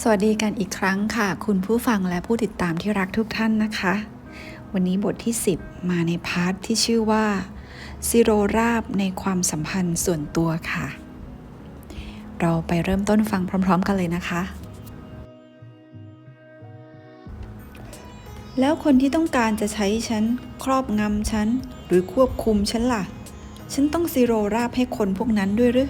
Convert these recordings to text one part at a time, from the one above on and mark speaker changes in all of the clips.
Speaker 1: สวัสดีกันอีกครั้งค่ะ คุณผู้ฟังและผู้ติดตามที่รักทุกท่านนะคะ วันนี้บทที่ 10 มาในพาร์ทที่ชื่อว่าซิโรราบในความสัมพันธ์ส่วนตัวค่ะ เราไปเริ่มต้นฟังพร้อม ๆ กันเลยนะคะ แล้วคนที่ต้องการจะใช้ฉัน ครอบงำฉัน หรือควบคุมฉันล่ะ ฉันต้องซิโรราบให้คนพวกนั้นด้วยหรือ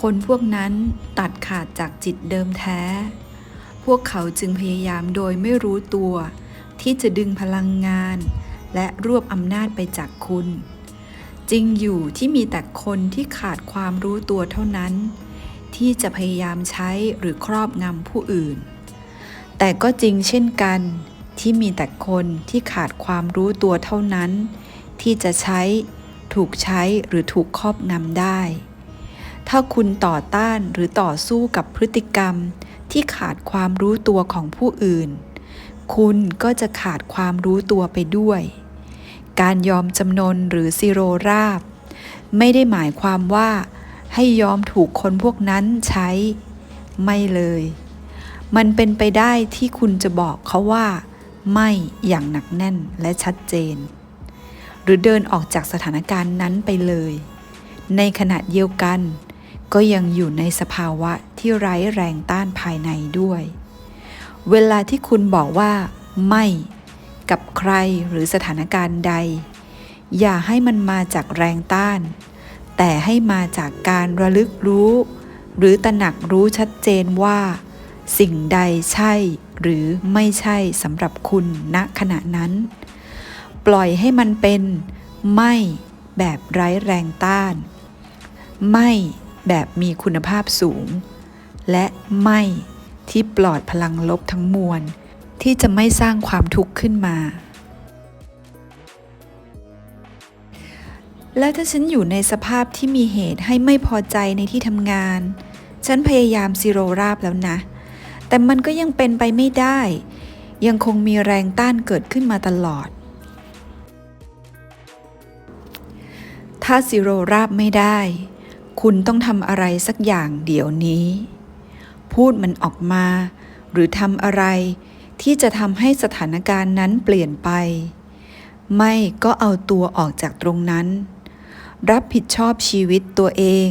Speaker 1: คนพวกนั้นตัดขาดจากจิตเดิมแท้ พวกเขาจึงพยายามโดยไม่รู้ตัว ที่จะดึงพลังงาน และรวบอำนาจไปจากคุณ จริงอยู่ที่มีแต่คนที่ขาดความรู้ตัวเท่านั้น ที่จะพยายามใช้หรือครอบงำผู้อื่น แต่ก็จริงเช่นกันที่มีแต่คนที่ขาดความรู้ตัวเท่านั้น ที่จะใช้ถูกใช้หรือถูกครอบงำได้ ถ้าคุณต่อต้านหรือต่อสู้กับพฤติกรรม ที่ขาดความรู้ตัวของผู้อื่น คุณก็จะขาดความรู้ตัวไปด้วย การยอมจำนนหรือซิโรราบ ไม่ได้หมายความว่า ให้ยอมถูกคนพวกนั้นใช้ ไม่เลย มันเป็นไปได้ที่คุณจะบอกเขาว่า ไม่อย่างหนักแน่นและชัดเจน หรือเดินออกจากสถานการณ์นั้นไปเลยในขณะเดียวกัน ก็ยังอยู่ในสภาวะที่ไร้แรงต้านภายในด้วย เวลาที่คุณบอกว่า ไม่กับใครหรือสถานการณ์ใด อย่าให้มันมาจากแรงต้าน แต่ให้มาจากการระลึกรู้ หรือตระหนักรู้ชัดเจนว่า สิ่งใดใช่หรือไม่ใช่สำหรับคุณณขณะนั้น ปล่อยให้มันเป็น ไม่แบบไร้แรงต้าน ไม่ แบบมีคุณภาพสูง และไม่ที่ปลอดพลังลบทั้งมวล ที่จะไม่สร้างความทุกข์ขึ้นมา แล้วถ้าฉันอยู่ในสภาพที่มีเหตุให้ไม่พอใจในที่ทำงาน ฉันพยายามซิโรราบแล้วนะ แต่มันก็ยังเป็นไปไม่ได้ ยังคงมีแรงต้านเกิดขึ้นมาตลอด ถ้าซิโรราบไม่ได้ คุณต้องทำอะไรสักอย่างเดี๋ยวนี้ พูดมันออกมา หรือทำอะไรที่จะทำให้สถานการณ์นั้นเปลี่ยนไป ไม่ก็เอาตัวออกจากตรงนั้น รับผิดชอบชีวิตตัวเอง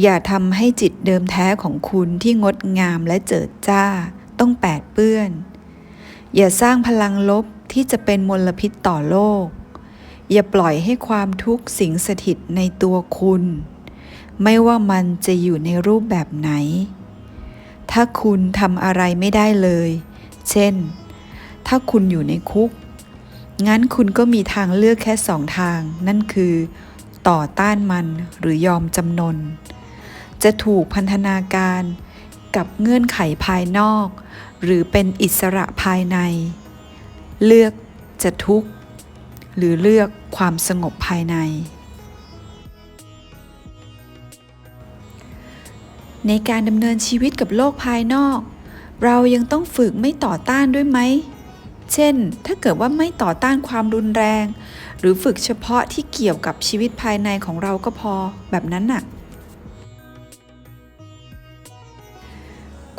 Speaker 1: อย่าทำให้จิตเดิมแท้ของคุณที่งดงามและเจิดจ้า ต้องแปดเปื้อน อย่าสร้างพลังลบที่จะเป็นมลพิษต่อโลก อย่าปล่อยให้ความทุกข์สิงสถิตในตัวคุณ ไม่ว่ามันจะอยู่ในรูปแบบไหน ถ้าคุณทำอะไรไม่ได้เลย เช่น ถ้าคุณอยู่ในคุก งั้นคุณก็มีทางเลือกแค่สองทาง นั่นคือ ต่อต้านมันหรือยอมจำนน จะถูกพันธนาการกับเงื่อนไขภายนอก หรือเป็นอิสระภายใน เลือกจะทุกข์ หรือเลือกความสงบภายใน ในการดำเนินชีวิตกับโลกภายนอก เรายังต้องฝึกไม่ต่อต้านด้วยไหม เช่น ถ้าเกิดว่าไม่ต่อต้านความรุนแรง หรือฝึกเฉพาะที่เกี่ยวกับชีวิตภายในของเราก็พอแบบนั้นน่ะ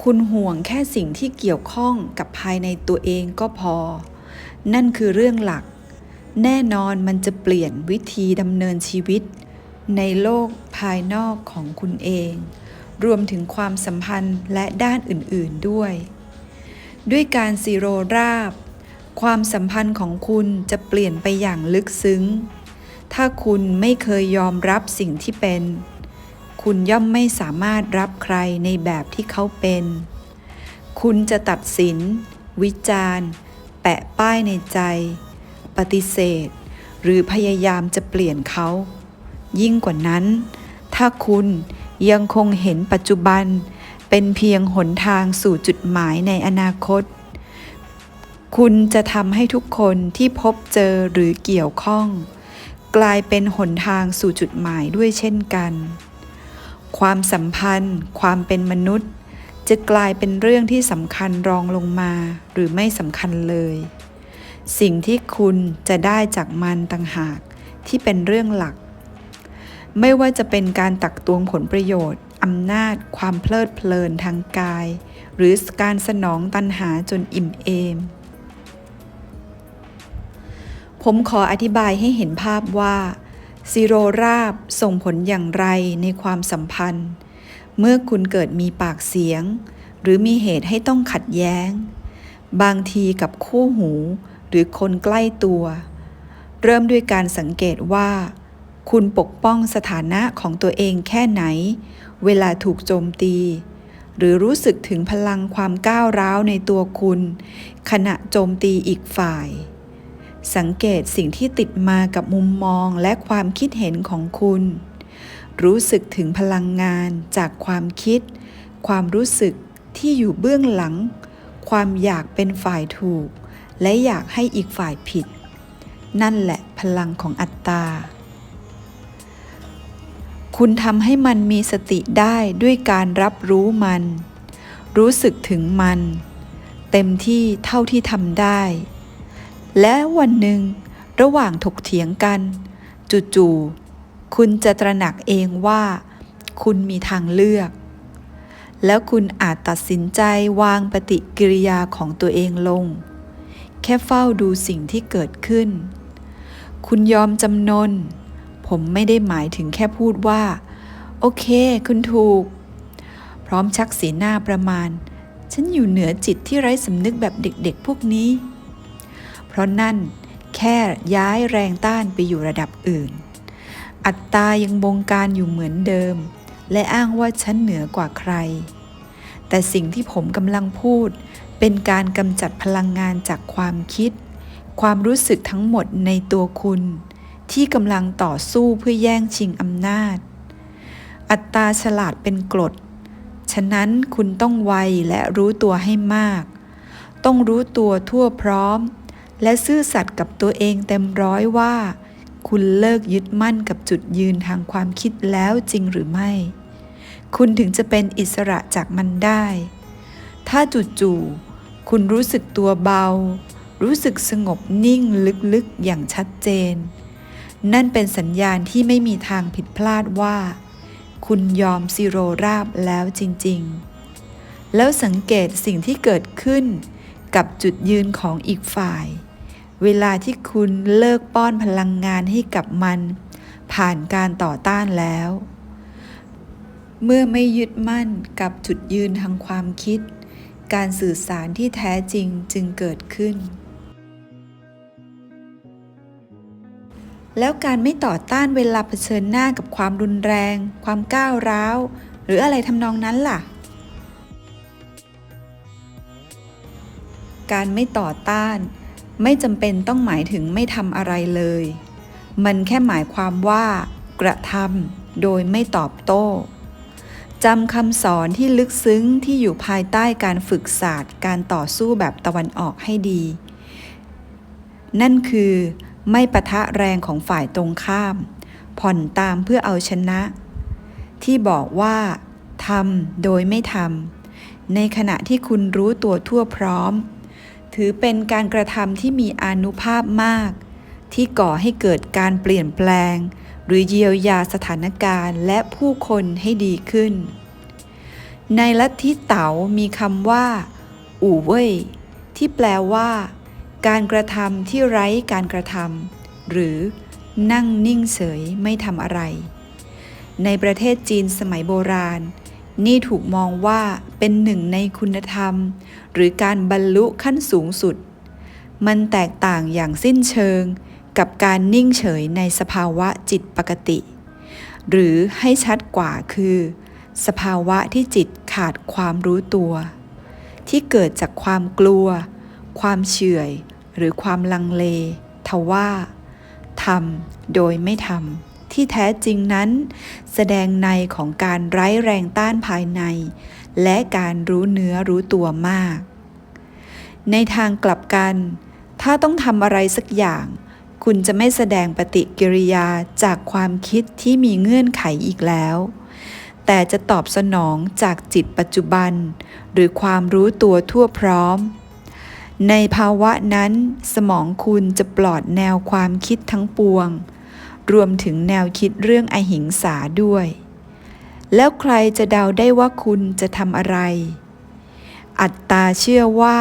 Speaker 1: คุณห่วงแค่สิ่งที่เกี่ยวข้องกับภายในตัวเองก็พอ นั่นคือเรื่องหลัก แน่นอนมันจะเปลี่ยนวิธีดำเนินชีวิต ในโลกภายนอกของคุณเอง รวมถึงความสัมพันธ์และด้านอื่นๆด้วย ด้วยการซีโรราบ ความสัมพันธ์ของคุณจะเปลี่ยนไปอย่างลึกซึ้ง ถ้าคุณไม่เคยยอมรับสิ่งที่เป็น คุณย่อมไม่สามารถรับใครในแบบที่เขาเป็น คุณจะตัดสิน วิจารณ์ แปะป้ายในใจ ปฏิเสธ หรือพยายามจะเปลี่ยนเขา ยิ่งกว่านั้น ถ้าคุณ ยังคงเห็นปัจจุบัน เป็นเพียงหนทางสู่จุดหมายในอนาคต คุณจะทำให้ทุกคนที่พบเจอหรือเกี่ยวข้อง กลายเป็นหนทางสู่จุดหมายด้วยเช่นกัน ความสัมพันธ์ ความเป็นมนุษย์ จะกลายเป็นเรื่องที่สำคัญรองลงมาหรือไม่สำคัญเลย สิ่งที่คุณจะได้จากมันต่างหากที่เป็นเรื่องหลัก ไม่ว่าจะเป็นการตักตวงผลประโยชน์ อำนาจ ความเพลิดเพลินทางกาย หรือการสนองตัณหาจนอิ่มเอม ผมขออธิบายให้เห็นภาพว่าซีโรราบส่งผลอย่างไรในความสัมพันธ์ เมื่อคุณเกิดมีปากเสียง หรือมีเหตุให้ต้องขัดแย้ง บางทีกับคู่หูหรือคนใกล้ตัว เริ่มด้วยการสังเกตว่า คุณปกป้องสถานะของตัวเองแค่ไหน เวลาถูกโจมตี หรือรู้สึกถึงพลังความก้าวร้าวในตัวคุณ ขณะโจมตีอีกฝ่าย สังเกตสิ่งที่ติดมากับมุมมองและความคิดเห็นของคุณ รู้สึกถึงพลังงานจากความคิด ความรู้สึกที่อยู่เบื้องหลัง ความอยากเป็นฝ่ายถูก และอยากให้อีกฝ่ายผิด นั่นแหละพลังของอัตตา คุณทำให้มันมีสติได้ด้วยการรับรู้มัน รู้สึกถึงมัน เต็มที่เท่าที่ทำได้ และวันหนึ่ง ระหว่างถกเถียงกันจู่ๆคุณจะตระหนักเองว่า คุณมีทางเลือก แล้วคุณอาจตัดสินใจวางปฏิกิริยาของตัวเองลง แค่เฝ้าดูสิ่งที่เกิดขึ้น คุณยอมจำนน ผมไม่ได้หมายถึงแค่พูดว่า โอเค คุณถูก พร้อมชักสีหน้าประมาณ ฉันอยู่เหนือจิตที่ไร้สำนึกแบบเด็กๆ พวกนี้ เพราะนั่นแค่ย้ายแรงต้านไปอยู่ระดับอื่น อัตตายังบงการอยู่เหมือนเดิม และอ้างว่าฉันเหนือกว่าใคร แต่สิ่งที่ผมกำลังพูด เป็นการกำจัดพลังงานจากความคิด ความรู้สึกทั้งหมดในตัวคุณ ที่กำลังต่อสู้เพื่อแย่งชิงอำนาจ อัตตาฉลาดเป็นกรด ฉะนั้นคุณต้องไวและรู้ตัวให้มาก ต้องรู้ตัวทั่วพร้อม และซื่อสัตย์กับตัวเองเต็มร้อยว่า คุณเลิกยึดมั่นกับจุดยืนทางความคิดแล้วจริงหรือไม่ คุณถึงจะเป็นอิสระจากมันได้ ถ้าจู่ๆคุณรู้สึกตัวเบารู้สึกสงบนิ่งลึกๆ อย่างชัดเจน นั่นเป็นสัญญาณที่ไม่มีทางผิดพลาดว่า คุณยอมซิโรราบแล้วจริงๆ แล้วสังเกตสิ่งที่เกิดขึ้นกับจุดยืนของอีกฝ่าย เวลาที่คุณเลิกป้อนพลังงานให้กับมัน ผ่านการต่อต้านแล้ว เมื่อไม่ยึดมั่นกับจุดยืนทางความคิด การสื่อสารที่แท้จริงจึงเกิดขึ้น แล้วการไม่ต่อต้านเวลาเผชิญหน้ากับความรุนแรง ความก้าวร้าว หรืออะไรทำนองนั้นล่ะ การไม่ต่อต้าน ไม่จำเป็นต้องหมายถึงไม่ทำอะไรเลย มันแค่หมายความว่า กระทำโดยไม่ตอบโต้จำคำสอนที่ลึกซึ้งที่อยู่ภายใต้การฝึกศาสตร์ การต่อสู้แบบตะวันออกให้ดี นั่นคือ ไม่ปะทะแรงของฝ่ายตรงข้าม ผ่อนตามเพื่อเอาชนะ ที่บอกว่าทำโดยไม่ทำในขณะที่คุณรู้ตัวทั่วพร้อม ถือเป็นการกระทำที่มีอนุภาพมาก ที่ก่อให้เกิดการเปลี่ยนแปลง หรือเยียวยาสถานการณ์และผู้คนให้ดีขึ้น ในลัทธิเต๋ามีคำว่า อู่เว่ยที่แปลว่า การกระทำที่ไร้การกระทำหรือนั่งนิ่งเฉยไม่ทำอะไร ในประเทศจีนสมัยโบราณ นี่ถูกมองว่าเป็นหนึ่งในคุณธรรม หรือการบรรลุขั้นสูงสุด มันแตกต่างอย่างสิ้นเชิงกับการนิ่งเฉยในสภาวะจิตปกติ หรือให้ชัดกว่าคือ สภาวะที่จิตขาดความรู้ตัว ที่เกิดจากความกลัว ความเฉื่อยหรือความลังเล ทว่าทำโดยไม่ทำที่แท้จริงนั้น แสดงในของการไร้แรงต้านภายใน และการรู้เนื้อรู้ตัวมาก ในทางกลับกัน ถ้าต้องทำอะไรสักอย่าง คุณจะไม่แสดงปฏิกิริยาจากความคิดที่มีเงื่อนไขอีกแล้ว แต่จะตอบสนองจากจิตปัจจุบัน หรือความรู้ตัวทั่วพร้อม ในภาวะนั้นสมองคุณจะปลอดแนวความคิดทั้งปวง รวมถึงแนวคิดเรื่องอหิงสาด้วย แล้วใครจะเดาได้ว่าคุณจะทำอะไร อัตตาเชื่อว่า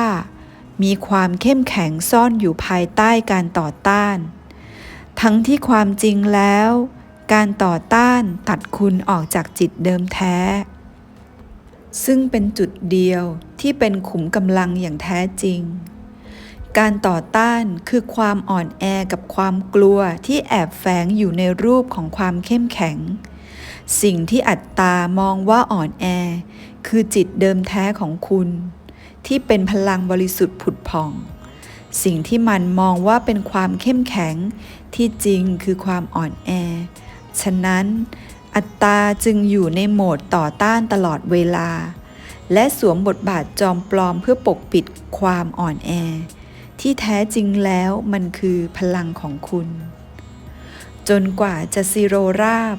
Speaker 1: มีความเข้มแข็งซ่อนอยู่ภายใต้การต่อต้าน ทั้งที่ความจริงแล้ว การต่อต้านตัดคุณออกจากจิตเดิมแท้ ซึ่งเป็นจุดเดียวที่เป็นขุมกำลังอย่างแท้จริง การต่อต้านคือความอ่อนแอกับความกลัวที่แอบแฝงอยู่ในรูปของความเข้มแข็ง สิ่งที่อัตตามองว่าอ่อนแอ คือจิตเดิมแท้ของคุณ ที่เป็นพลังบริสุทธิ์ผุดผ่อง สิ่งที่มันมองว่าเป็นความเข้มแข็งที่จริงคือความอ่อนแอ ฉะนั้น อัตตาจึงอยู่ในโหมดต่อต้านตลอดเวลา และสวมบทบาทจอมปลอมเพื่อปกปิดความอ่อนแอ ที่แท้จริงแล้วมันคือพลังของคุณ จนกว่าจะซีโรราบ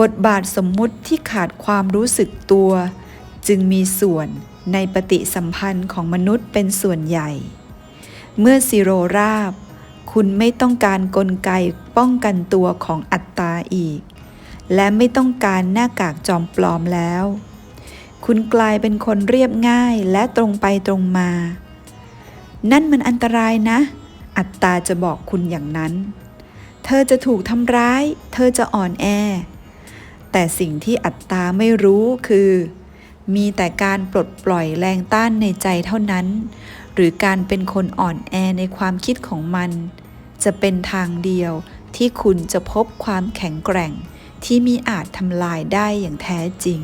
Speaker 1: บทบาทสมมุติที่ขาดความรู้สึกตัว จึงมีส่วนในปฏิสัมพันธ์ของมนุษย์เป็นส่วนใหญ่ เมื่อซีโรราบ คุณไม่ต้องการกลไกป้องกันตัวของอัตตาอีก และไม่ต้องการหน้ากากจอมปลอมแล้ว คุณกลายเป็นคนเรียบง่ายและตรงไปตรงมา นั่นมันอันตรายนะ อัตตาจะบอกคุณอย่างนั้น เธอจะถูกทำร้าย เธอจะอ่อนแอ แต่สิ่งที่อัตตาไม่รู้คือ มีแต่การปลดปล่อยแรงต้านในใจเท่านั้น หรือการเป็นคนอ่อนแอในความคิดของมัน จะเป็นทางเดียวที่คุณจะพบความแข็งแกร่ง ที่มีอาจทำลายได้อย่างแท้จริง